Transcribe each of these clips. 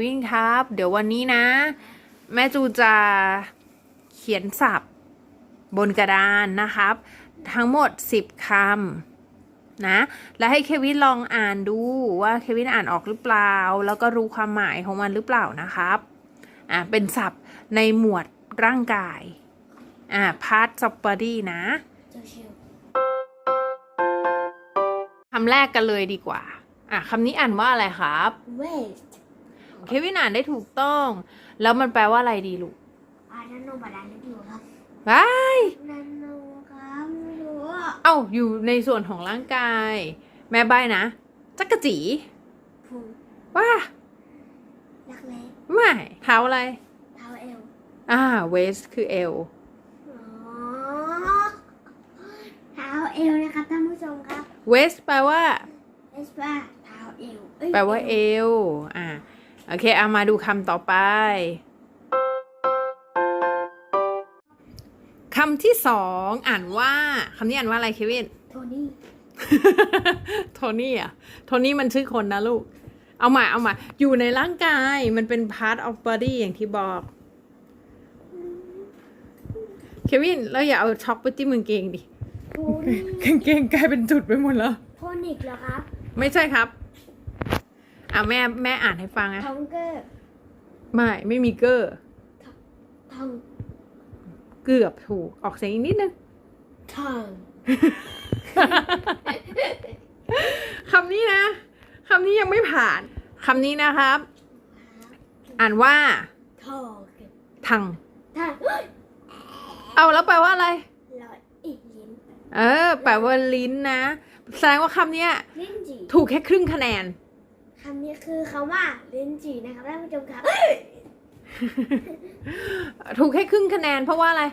วินครับ เดี๋ยววันนี้นะ แม่จูจะเขียนศัพท์บนกระดานนะครับ ทั้งหมด 10 คำนะ แล้วให้เควินลองอ่านดูว่าเควินอ่านออกหรือเปล่า แล้วก็รู้ความหมายของมันหรือเปล่านะครับอ่าเป็นศัพท์ในหมวดร่างกายอ่า parts of body นะเจ้าชิวคำแรกกันเลยดีกว่า อะคำนี้อ่านว่าอะไรครับเวส เควินอ่านได้ถูกต้อง แล้วมันแปลว่าอะไรดีลูกอานันโนบาดาลิบิวครับบายนันโนครับไม่รู้อะเอ้าอยู่ในส่วนของร่างกาย แม่ใบนะ จักรจีผูว่ารักเล็กไม่เท้าอะไรเท้าเอวอ่า waist คือเอวอ๋อเท้าเอวนะครับท่านผู้ชมครับ waist แปลว่าเอสว่าเท้าเอวเอ้ยแปลว่าเอวอ่า โอเค เอามาดูคำต่อไปคำที่สองอ่านว่าคำนี้อ่านว่าอะไรเควิน โทนี่ โทนี่อะ โทนี่มันชื่อคนนะลูก เอามาเอามา อยู่ในร่างกายมันเป็น part of body อย่างที่บอก เควินแล้วอย่าเอาช็อกไปจิ้มกางเกงดิ โทนี่กางเกงกลายเป็นจุดไปหมดแล้ว โทนิกเหรอครับ ไม่ใช่ครับ อ่าแม่แม่อ่านให้ฟังนะทองเกอร์ไม่ไม่มีเกอร์ทองเกือบถูกออกเสียงอีกนิดนึงทองคำนี้นะคำนี้ยังไม่ผ่านคำนี้นะครับ อ่านว่าทองทังทางเอาแล้วแปลว่าอะไรหลอดอีกลิ้นเออแปลว่าลิ้นนะ แสดงว่าคำเนี้ยลิ้นจีถูกแค่ครึ่งคะแนนคำนี้คือคำว่าลิ้นจีนะครับท่านผู้ชมครับถูกแค่ครึ่งคะแนนเพราะว่าอะไร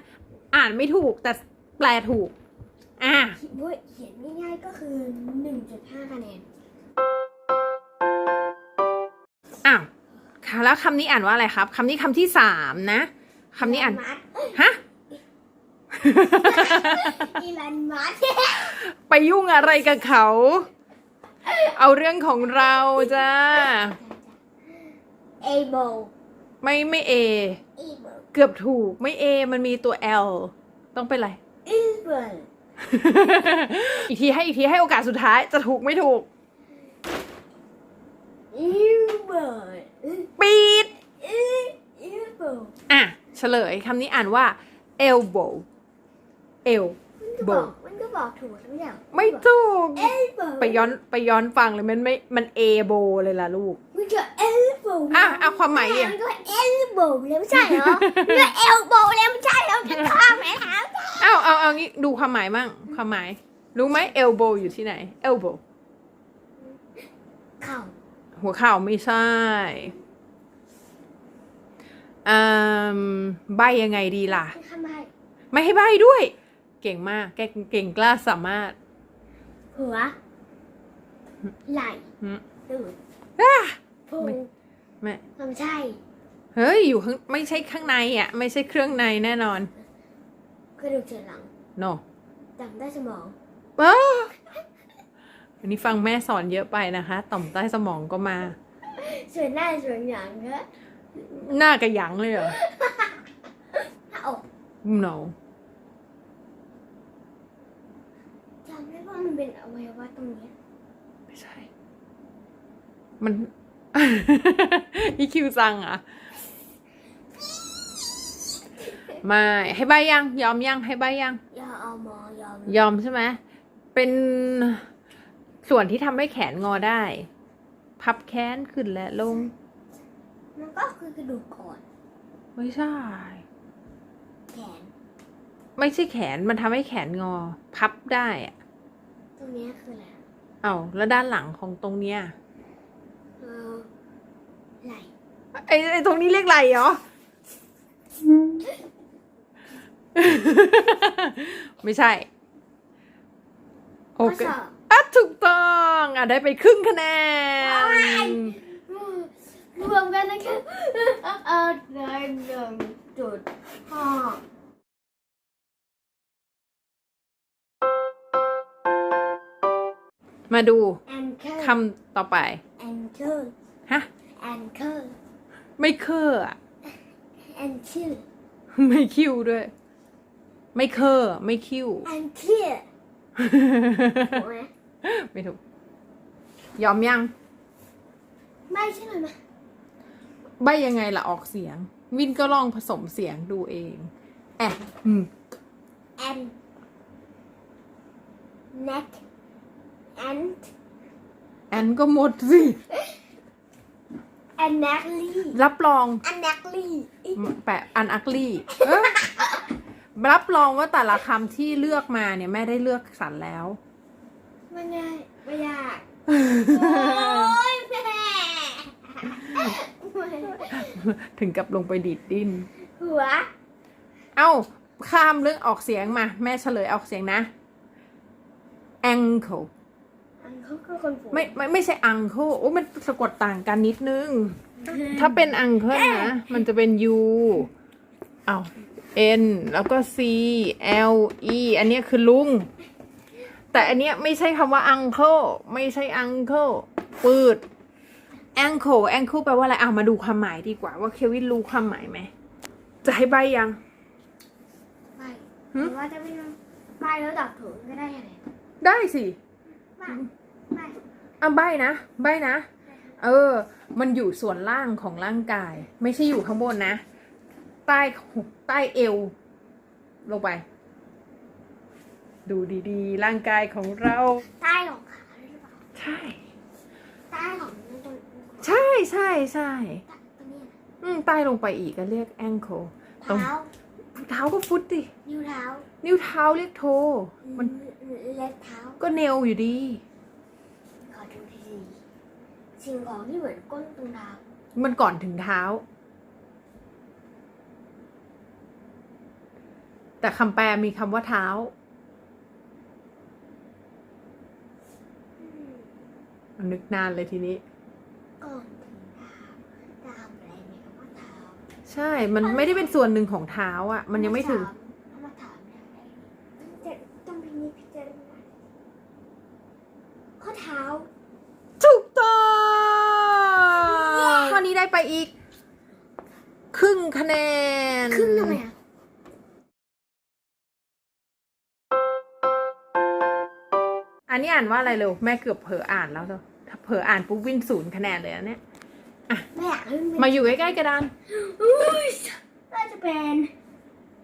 อ่านไม่ถูกแต่แปลถูก อะด้วยเขียนง่ายๆก็คือ1.5คะแนนอ้าวค่ะแล้วคำนี้อ่านว่าอะไรครับคำนี้คำที่สามนะคำนี้อ่านมัสฮะอีลันมัสไปยุ่งอะไรกับเขา เอาเรื่องของเราจ้าเอโบไม่ไม่เออีโบเกือบถูกไม่เอมันมีตัว L ต้องเป็นอะไรอีเบิร์อีกทีให้อีกทีให้โอกาสสุดท้ายจะถูกไม่ถูกอีเบิร์ปีดอีอีเบิร์อะ เฉลยคำนี้อ่านว่า elbow มัน ก็บ elbow อกมันก็บอกถูกทุกอย่างไม่ถูก เอโบไปย้อนไปย้อนฟังเลยมันไม่มัน a b o เลยล่ะลูก มันก็เอลโบอะอะความหมายอะมันก็เอลโบแล้วไม่ใช่เหรอมันก็เอลโบแล้วไม่ใช่เหรอจะข้ามไหมคะเอาเอาเอางี้ดูความหมายมั่งความหมาย รู้ไหม elbow อยู่ที่ไหน elbow เข่าหัวเข่าไม่ใช่อืมใบยังไงดีล่ะ ไม่ข้ามไปไม่ให้ใบด้วย เก่งมาก แกเก่งกล้าสามารถ หัว ไหล่หืมตูดอะ พุงไม่ ลำไส้เฮ้ย อยู่ข้างไม่ใช่ข้างในอะ ไม่ใช่เครื่องในแน่นอน กระดูกสันหลัง no ต่ำใต้สมองป้าอันนี้ฟังแม่สอนเยอะไปนะคะ ต่อมใต้สมองก็มา ส่วนหน้าส่วนหลังก็หน้ากระหยังเลยเหรอ หน้าอก no จำได้ ว่ามันเป็นอวัยวะตรงเนี้ยไม่ใช่ มัน อีคิวซังเหรอะไม่ให้ใบยัง ยอมยังให้ใบยัง ยอเอามอยอมยอมใช่ไหมเป็นส่วนที่ทำให้แขนงอได้ พับแขนขึ้นและลง มันก็คือกระดูกอ่อน ไม่ใช่ แขน ไม่ใช่แขนมันทำให้แขนงอ พับได้อะต รงเนี้ยคืออะไรเอา้าแล้วด้านหลังของตรงเนี้ยเออไหล่ไอ้ไอ้ตรงนี้เรียกอะไรเหรอ ไม่ใใช่ โอข้อเคศอกอะถูกต้องอะได้ไปครึ่งคะแนน รวมกันนะคะเออได้หนึ่งจุดห้า มาดูแอนเคิลคำต่อไปแอนเคิลฮะแอนเคิลไม่เคอร์อะ and kill ไม่คิวด้วย ไม่เคอร์ไม่คิว and kill ถูกไหมไม่ถูก ยอมยัง ไม่ใช่เลยไหมใบยังไงล่ะออกเสียง วินก็ลองผสมเสียงดูเองแอะอืม and neck and แอนก็หมดสิ and neckly รับรอง and neckly แปะอันอักลี่เอ้อรับรองว่าแต่ละคำที่เลือกมาเนี่ยแม่ได้เลือกสรรแล้วไม่ง่ายไม่ยากโอ้ยแม่ถึงกับลงไปดีดดิ้น หัว เอ้า ข้ามเรื่องออกเสียงมา แม่เฉลยออกเสียงนะ ankle อันเขาคือคนผูไม่ไม่ไม่ใช่ uncle โอ้มันสะกดต่างกันนิดนึง ถ้าเป็น uncle นะ มันจะเป็น u เอา n แล้วก็ c l e อันเนี้ยคือลุง แต่อันเนี้ยไม่ใช่คำว่า uncle ไม่ใช่ uncle ปืด ankle ankle แปลว่าอะไรอะมาดูความหมายดีกว่า ว่าเควินรู้ความหมายไหม จะให้ใบยัง ไปหึ หรือว่าจะไม่ต้องไปแล้วตอบถูกก็ได้ยังไง ได้สิไม่ไม่ อะใบนะ ใบนะ เออ มันอยู่ส่วนล่างของร่างกาย ไม่ใช่อยู่ข้างบนนะ ใต้ใต้เอว ลงไป ดูดีๆ ร่างกายของเรา ใต้ของขาหรือเปล่าใช่ ใต้ของตัวใช่ใช่ใช่ ตัวนี้อืมใต้ลงไปอีกก็เรียก ankle ตรง เท้า เท้าก็ฟุตดิ นิ้วเท้า นิ้วเท้าเรียกโท มันเล็บเท้า ก็เนวอยู่ดี ขอดูทีสิ่งของที่เหมือนก้นตรงเท้า มันก่อนถึงเท้า แต่คำแปลมีคำว่าเท้า นึกนานเลยทีนี้ก่อนถึงเท้าตามแปลในคำว่าเท้า ใช่ มันไม่ได้เป็นส่วนหนึ่งของเท้าอะ มันยังไม่ถึง เอามาถามเนี่ยจะต้องพินิจพิจารณาข้อเท้าถูกต้องข้อนี้ได้ไปอีก ครึ่งคะแนน ครึ่งทำไมอะอันนี้อ่านว่าอะไรเร็ว แม่เกือบเผลออ่านแล้วเนอะถ้าเผลออ่านปุ๊บวินศูนย์คะแนนเลยอันเนี้ยไม่อยากให้มันมาอยู่ใกล้ๆกระดานอุ้ยน่าจะเป็น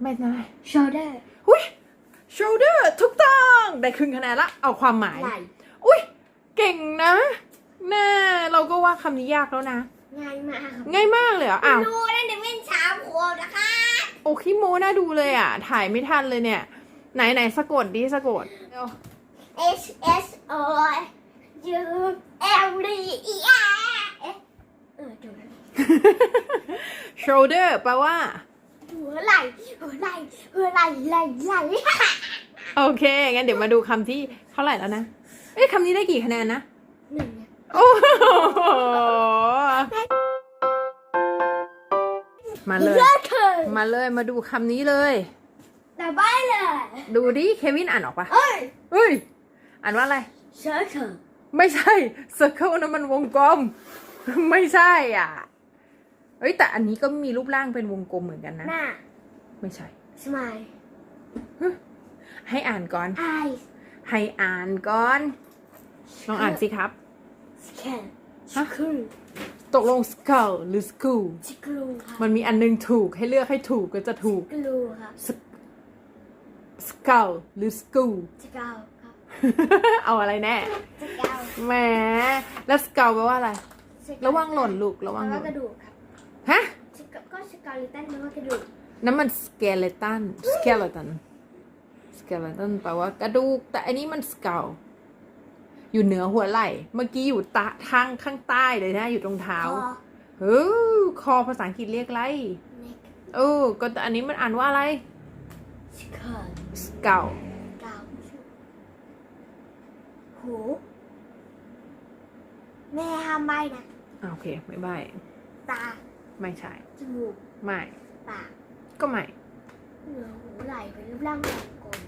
ไม่ได้ shoulder หุ้ย shoulder ถูกต้องได้ครึ่งคะแนนละ เอาความหมาย ไหล่อุ้ยเก่งนะน่าเราก็ว่าคำนี้ยากแล้วนะ ง่ายมากครับง่ายมากเลยเหรออ้าวรู้นั่นเดี๋ยวเป็นสามขวบนะคะ โอ้ขี้โมน่าดูเลยอะ ถ่ายไม่ทันเลยเนี่ย ไหนไหนสะกดดิสะกดเร็ว H S O U L D E R เอ๊ะเออจบแล้ว shoulder แปลว่า หัวไหล่หัวไหล่หัวไหล่ไหล่ไหล่โอเค งั้นเดี๋ยวมาดูคำที่เท่าไหร่แล้วนะ เอ้ยคำนี้ได้กี่คะแนนนะ หนึ่งเนี่ยโอ้โหมาเลย เลิกเถอะมาเลย มาดูคำนี้เลย แต่ไม่เลย ดูดิ เควินอ่านออกปะเอ้ยเฮ้ย อ่านว่าอะไร เชิญเถอะไม่ใช่ circle นะมันวงกลม ไม่ใช่อะ เอ้ยแต่อันนี้ก็มีรูปร่างเป็นวงกลมเหมือนกันนะ หน้า ไม่ใช่ smile ให้อ่านก่อน eyes ให้อ่านก่อนลองอ่านสิครับ scan ฮะ screw ตกลง skull หรือ school screw ค่ะ มันมีอันนึงถูกให้เลือกให้ถูกก็จะถูก screw ค่ะ skull หรือ school สเกาวครับเอาอะไรแน่สเกาวแหมแล้ว skull แปลว่าอะไรสเการะวังหล่นลูกระวังหแปลล่ว่านกระดูกครับ ฮะสเกาก็สเกาลิตันแปลว่ากระดูกนั่นมัน skeleton skeleton skeleton แปลว่ากระดูก แต่อันนี้มัน skull อยู่เหนือหัวไหล่ เมื่อกี้อยู่ตะทางข้างใต้เลยนะ อยู่ตรงเท้าคอเฮ้ยคอภาษาอังกฤษเรียกอะไร neck เออก็แต่อันนี้มันอ่านว่าอะไร skull skull เกาหูแม่ห้ามใบนะอะโอเค ไม่ใบตา ไม่ใช่ จมูก ไม่ ปากก็ไม่ เหนือหูไหล่เป็นรูปร่างวงกลม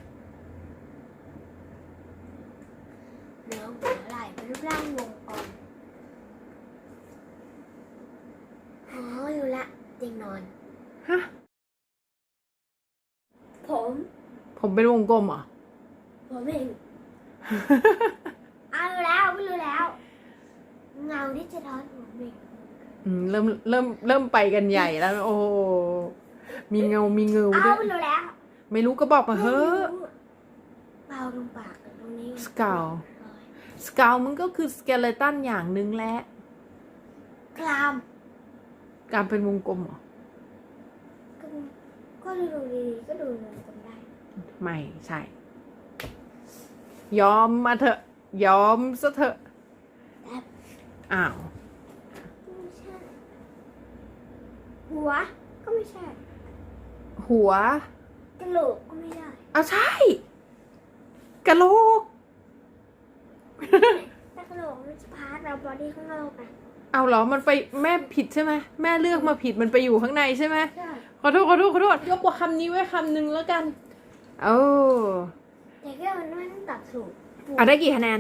เหนือหัวไหล่เป็นรูปร่างวงกลมอ๋ออยู่ละเตียงนอน ฮะ ผม ผมเป็นวงกลมเหรอ ผมเอง เอาแล้วไม่รู้แล้ว เงาที่จะท้อนผมเอง เริ่มเริ่มเริ่มไปกันใหญ่แล้ว โอ้โหมีเงา มีเงาเอาด้วยไม่รู้แล้วไม่รู้ก็บอกมาเฮ้อะเบาตรงปากกับตรงนี้สกาวสกาวมันก็คือสเกเลตันอย่างหนึ่งแหละกรามการเป็นวงกลมเหรอ ก็ก็ดูดีๆก็ดูเหมือนกันได้ไม่ใช่ ยอมมาเถอะ ยอมซะเถอะแต่อ้าว ไม่ใช่ หัวก็ไม่ใช่ หัวกระโหลกก็ไม่ได้เอาใช่กะโหลก แต่กระโหลกมันจะพาร์ทเราบอดี้ข้างนอกอะเอาเหรอมันไปแม่ผิดใช่ไหมแม่เลือกมาผิดมันไปอยู่ข้างในใช่ไหมใช่ขอโทษขอโทษขอโทษยกว่าคำนี้ไว้คำหนึ่งแล้วกันโอ้แต่ก็มันไม่ต้องตัดถูกเอาได้กี่คะแนน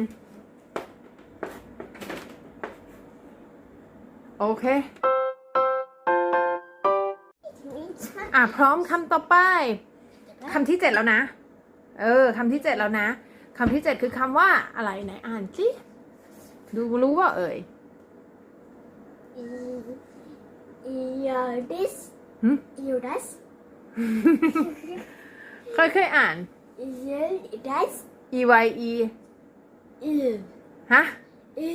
โอเค อะพร้อมคำต่อไปคำที่เจ็ดแล้วนะ เออคำที่เจ็ดแล้วนะคำที่เจ็ดคือคำว่าอะไรไหนอ่านสิดูรู้ว่าเอ่ยอีอียูดิสหึยูดิสเคยเคยอ่านอียูดิส e y e อีฮะอี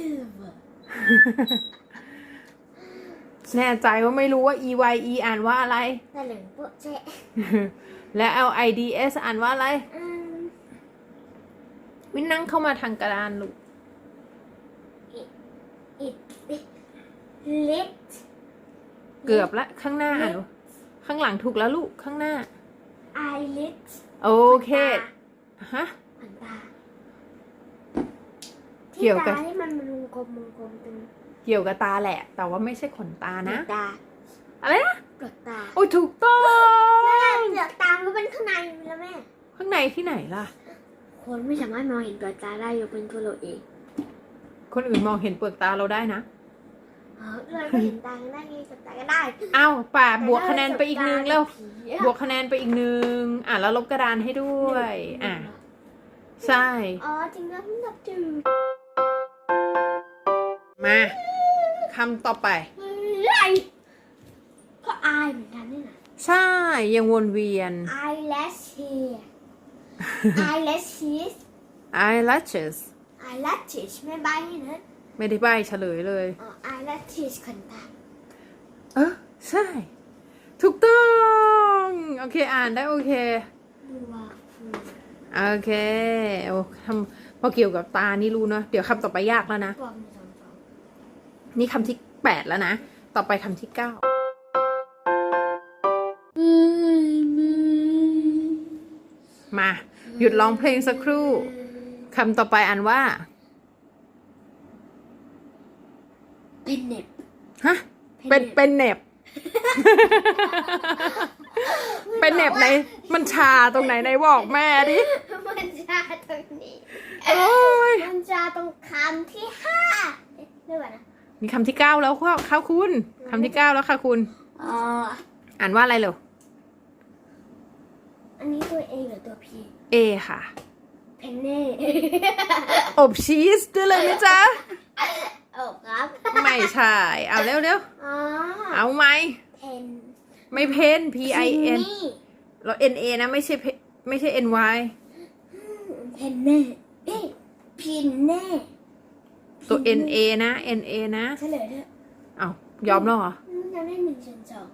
แน่ใจว่าไม่รู้ว่า e y e อ่านว่าอะไร ตะเหลิงโปะเจ๊และ l i d s อ่านว่าอะไร อืมวินนั่งเข้ามาทางกระดานลูก อิดลิทเกือบละข้างหน้าอ่านว่าข้างหลังถูกแล้วลูกข้างหน้า ไอลิทโอเคฮะขนตา เกี่ยวกับที่ตาที่มันเป็นวงกลมวงกลมเป็น เกี่ยวกับตาแหละ แต่ว่าไม่ใช่ขนตานะเปลือกตาอะไรนะเปลือกตาโอ้ยถูกต้องแม่เปลือกตามันเป็นข้างในแล้วแม่ ข้างในที่ไหนล่ะ คนไม่สามารถมองเห็นเปลือกตาได้ยกเป็นตัวเราเอง คนอื่นมองเห็นเปลือกตาเราได้นะเออเราก็เห็นตากันได้ไงเปลือกตาก็ได้อ้าวป่าบวกคะแนนไปอีกหนึ่งแล้วผีบวกคะแนนไปอีกหนึ่งอะแล้วลบกระดานให้ด้วย อะ ใช่ อ๋อจริงแล้วมันดับจืดมา คำต่อไป ไรก็อายเหมือนกันนี่นะใช่ ยังวนเวียน eyelash here eyelash cheese eyelashes eyelash cheese ไม่ใบให้นะไม่ได้ใบเฉลยเลย อ๋อ eyelash cheese ขนตาเออใช่ ถูกต้อง โอเค อ่านได้โอเคดูว่าอืมโอเคโอ้ทำพอเกี่ยวกับตานี่รู้เนอะเดี๋ยวคำต่อไปยากแล้วนะปลอมสองสอง นี่คำที่แปดแล้วนะ ต่อไปคำที่เก้ามา หยุดร้องเพลงสักครู่คำต่อไปอ่านว่า เป็นเน็บฮะ เป็น เป็นเหน็บ เป็นเหน็บไหน มันชาตรงไหนไหนบอกแม่ดิ มันจะตรงนี้ โอ้ย มันจะตรงคำที่ห้าเอ๊ะเดี๋ยวก่อนนะ มีคำที่เก้าแล้วค่ะค่ะคุณคำที่เก้าแล้วค่ะคุณอ๋ออ่านว่าอะไรเหรออันนี้ตัว A หรือตัว P เอค่ะ เพนเน่อบชีสด้วยเลยนะจ๊ะโอ้ครับ ไม่ใช่ เอาเร็วเร็วอ๋อๆเอาไหมเพนไม่เพน P I N นี่แล้ว N A นะไม่ใช่ P- ไม่ใช่ N Y เพนเน่เอ้ยพินเน่ ตัว N A นะ N A นะเฉลยเถอะเอายอมแล้วเหรอมันยังได้หนึ่งส่วนสอง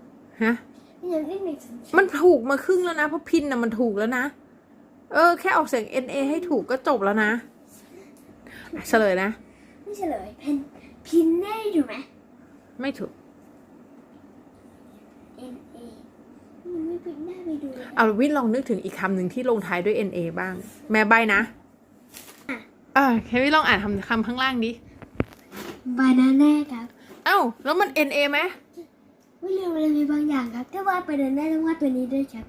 ฮะ มันยังได้หนึ่งส่วนสองมันถูกมาครึ่งแล้วนะเพราะพินน่ะมันถูกแล้วนะ เออ แค่ออกเสียง N A ให้ถูกก็จบแล้วนะอะเฉลยนะ ไม่เฉลยเพนพินเน่อยู่ไหม ไม่ถูก N A มันไม่พินเน่ไปดูเลย เอาวินลองนึกถึงอีกคำหนึ่งที่ลงท้ายด้วย N A บ้าง แม่ใบนะ อ่าแค่วินลองอ่านคำคำข้างล่างดิ บานาน่าครับเอ้า แล้วมัน N A ไหมไม่ลืมอะไรไปบางอย่างครับถ้าวาดไปเดินได้ต้องวาดตัวนี้ด้วยครับ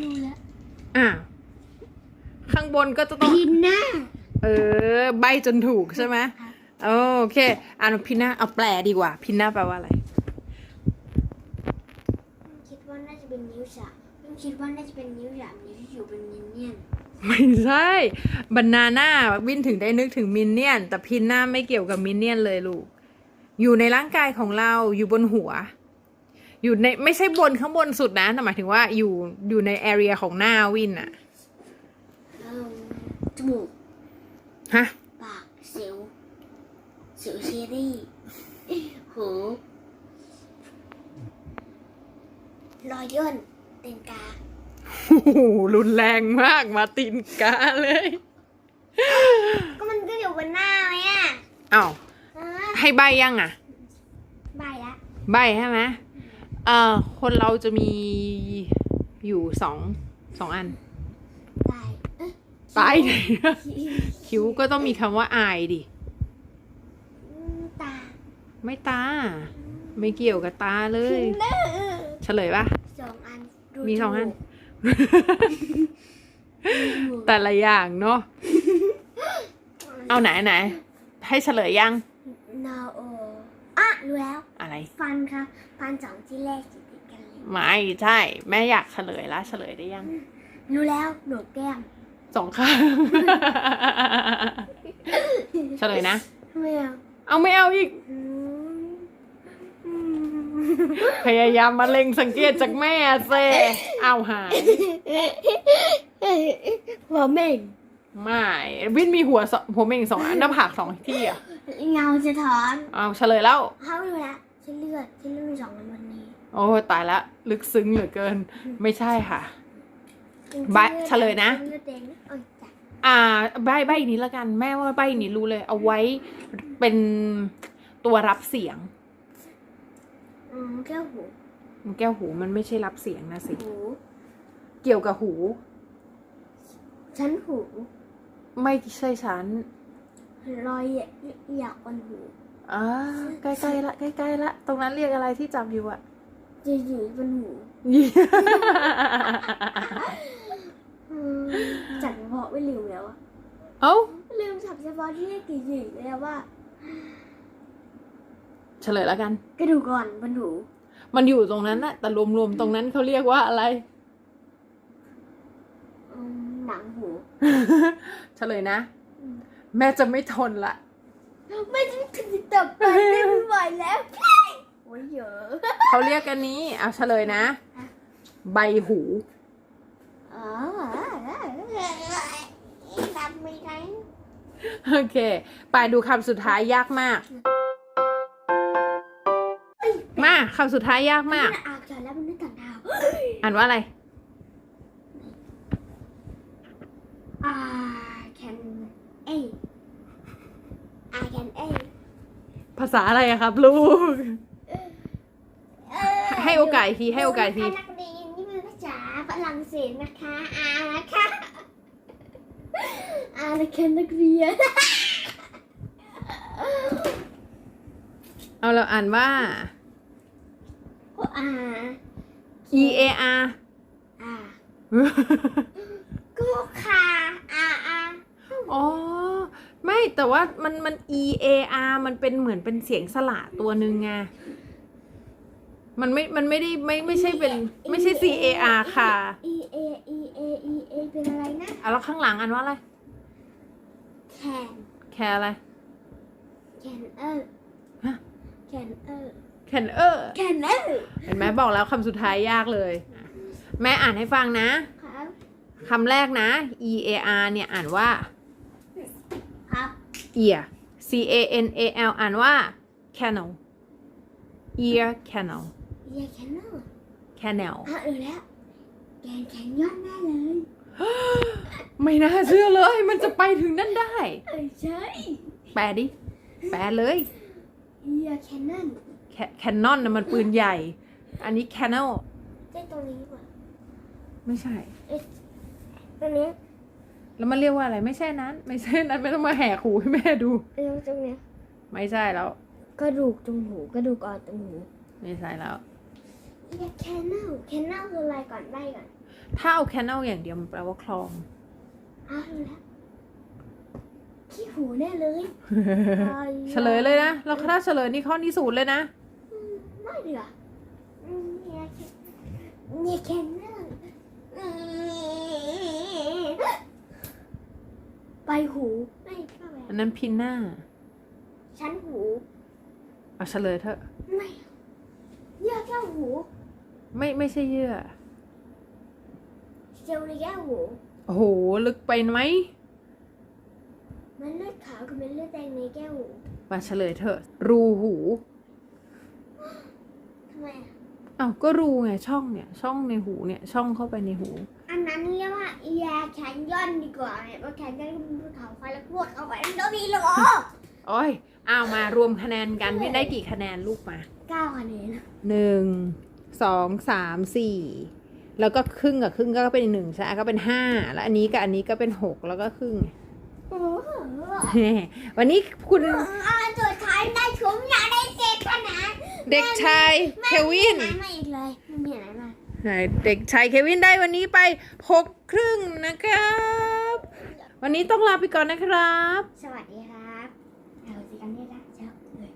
รู้แล้วอะบนก็จะต้อง พินหน้า เออ ใบจนถูกใช่ไหมโอเคอ่านพินาเอาแปลดีกว่า พินาแปลว่าอะไร คิดว่าน่าจะเป็นนิ้วฉาบคิดว่าน่าจะเป็นนิ้วฉาบนิ้วที่อยู่เป็นมินเนี่ยนไม่ใช่บ a นาน่าวินถึงได้นึกถึงมินเนี่ยน แต่พินน่าไม่เกี่ยวกับมินเนี่ยนเลยลูก อยู่ในร่างกายของเราอยู่บนหัว อยู่ในไม่ใช่บนข้างบนสุดนะแต่หมายถึงว่าอยู่อยู่ในแอเรียของหน้าวินอะเอิ่มจมูก ฮะ ปากเสียวเสียวเชอรี่หูรอยย่นเต็นกาโอ้โหรุนแรงมากมาตินกาเลย ก็มันก็อยู่บนหน้าไหมอะอ้าวอ่าให้ใบยังอะใบละใบใช่ไหมเอ่อคนเราจะมีอยู่สองสองอันตายเอ๊ะ ตายไหนอะคิ้วก็ต้องมีคำว่าอายดิอืมตาไม่ตา ไม่เกี่ยวกับตาเลย เนอเฉลยปะ สองอันดูมีสองอันจมูก แต่ละอย่างเนาะ เอาไหนไหน ให้เฉลยยัง นาโออะรู้แล้ว อะไร ฟันครับ ฟันสองที่แรกติดติดกันเลยไม่ใช่ แม่อยากเฉลยละเฉลยได้ยัง รู้แล้วหนวดแก้ม สองข้างเฉลยนะ ไม่เอาเอาไม่เอาอีกอืมอืมพยายามมาเล็งสังเกตจากแม่เซเอาหายหัวเม่งไม่วินมีหัวสองหัวเม่งสองอันหน้าผากสองที่อะเงาสะท้อนเอาเฉลยแล้วเขารู้แล้วฉันเลือดฉันเลือดมีสองอันวันนี้ โอ้ตายละ ลึกซึ้งเหลือเกิน ไม่ใช่ค่ะ ใบเฉลยนะฉัเลือดแดงนะเอ้ยจ้ะอ่า ใบใบนี้ละกันแม่ว่าใบนี้รู้เลย เอาไว้เป็นตัวรับเสียงอืมแก้วหูแก้วหูมันไม่ใช่รับเสียงนะสิหูเกี่ยวกับหูฉันหู ไม่ใช่ฉันรอยอยากบนหูอ่าใกล้ๆละใกล้ๆละ ตรงนั้นเรียกอะไรที่จับอยู่อะ จะอยู่บนหูอืมจัดเฉพาะไม่ลืมแล้วอะเอ้าลืมจับเฉพาะที่เรียกกี่หยีแล้วว่า เฉลยแล้วกัน กระดูกก่อนบนหูมันอยู่ตรงนั้นนะแต่รวมๆตรงนั้นเขาเรียกว่าอะไร อืมหนังหู เฉลยนะแม่จะไม่ทนละ ไม่ต้องถึงต่อไปไม่ไหวแล้ว โอ้ยเยอะเขาเรียกกันนี้ เอาเฉลยนะ ใบหู อ๋อทำไม่ได้โอเค ไปดูคำสุดท้ายยากมาก มาคำสุดท้ายยากมาก อ่านจอแล้วมันนึกต่างดาวอ่านว่าอะไรอ่า can a I can a ภาษาอะไรอะครับลูกให้ โอกาสอีกทีให้โอกาสอีกทีนักเรียนนี่เป็นภาษาฝรั่งเศสนะคะอานะคะอานะคะนักเรียน เอาเราอ่านว่า อา E A R อาก็ค่ะอาอาอ๋อ ไม่แต่ว่ามันมัน E A R มันเป็นเหมือนเป็นเสียงสระตัวหนึ่งไง มันไม่ มันไม่ได้ไม่ไม่ใช่เป็นไม่ใช่ C A R ค่ะ E A E A E A เป็นอะไรนะเอาแล้วข้างหลังอ่านว่าอะไร can แคร์อะไร can เออฮะ can เออแคนเออร์ can เออเห็นไหมบอกแล้วคำสุดท้ายยากเลยอะแม่อ่านให้ฟังนะครับ คำแรกนะ E A R เนี่ยอ่านว่า ครับ ear C A N A L อ่านว่า canal ear canal เรียก can เออ canal อะเออแล้วแกนแคนยอนแน่เลยไม่น่าเชื่อเลย มันจะไปถึงนั่นได้ เออใช่แปลดิ แปลเลยเรียกแคนนอนแคนนอนนะมันปืนใหญ่ อันนี้ canal ใช่ตรงนี้ป่ะไม่ใช่ตรงนี้แล้วมันเรียกว่าอะไรไม่ใช่นั้น ไม่ใช่นั้นไม่ต้องมาแหกหูให้แม่ดูเออตรงนี้ไม่ใช่แล้ว กระดูกตรงหูกระดูกอ่อนตรงหู ไม่ใช่แล้วเรียก แคนนอลแคนนอลคืออะไรก่อนใบก่อนถ้าเอา canal อย่างเดียวมันแปลว่าคลองออ้าวรู้แล้วขี้หูแน่เลยเฉลยเลยนะเราถ้าเฉลยนี่ข้อนี้ศูนย์เลยนะอืมไม่เหลืออืมเนี่ยแค่เนี่ยแค่นั้นอืมใบหูไม่ไม่อันนั้นพินหน้าชั้นหูเอาเฉลยเถอะไม่เยื่อแก้วหู ไม่ไม่ใช่เยื่อเซลล์ในแก้วหูโอ้โหลึกไปไหมมันเลือดขาวกับมันเลือดแดงในแก้วหูมาเฉลยเถอะ รูหูทำไมอะอ้าวก็รูไงช่องเนี่ย ช่องในหูเนี่ย ช่องเข้าไปในหู อันนั้นเรียกว่าเอียแขนย่อนดีกว่าเนี่ยเพราะแขนย่อนมันภูเขาไฟแล้วพวดเข้าไปมันก็มีโลโอ้ยเอามารวมคะแนนกันพี่ได้กี่คะแนนลูกมาเก้าคะแนนหนึ่ง สองสามสี่แล้วก็ครึ่งกับครึ่งก็เป็นหนึ่งใช่ไหมก็เป็นห้าแล้วอันนี้กับอันนี้ก็เป็นหกแล้วก็ครึ่งโอ้โหวันนี้คุณอันสุดท้ายได้ถุงอยากได้เจ็ดคะแนนเด็กชายเควินไม่มีอะไรมาอีกเลยไม่มีอะไรมาเด็กชายเควินได้วันนี้ไปหกครึ่งนะครับ วันนี้ต้องลาไปก่อนนะครับ สวัสดีครับเราสิกันได้ละเจ้าเลย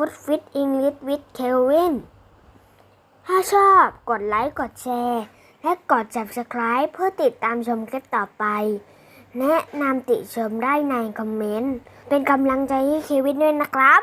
ฟุตฟิตอังกฤษวิดเควินถ้าชอบกดไลค์ กดแชร์ และกด subscribe เพื่อติดตามชมคลิปต่อไป แนะนำติชมได้ในคอมเมนต์ เป็นกำลังใจให้เควินด้วยนะครับ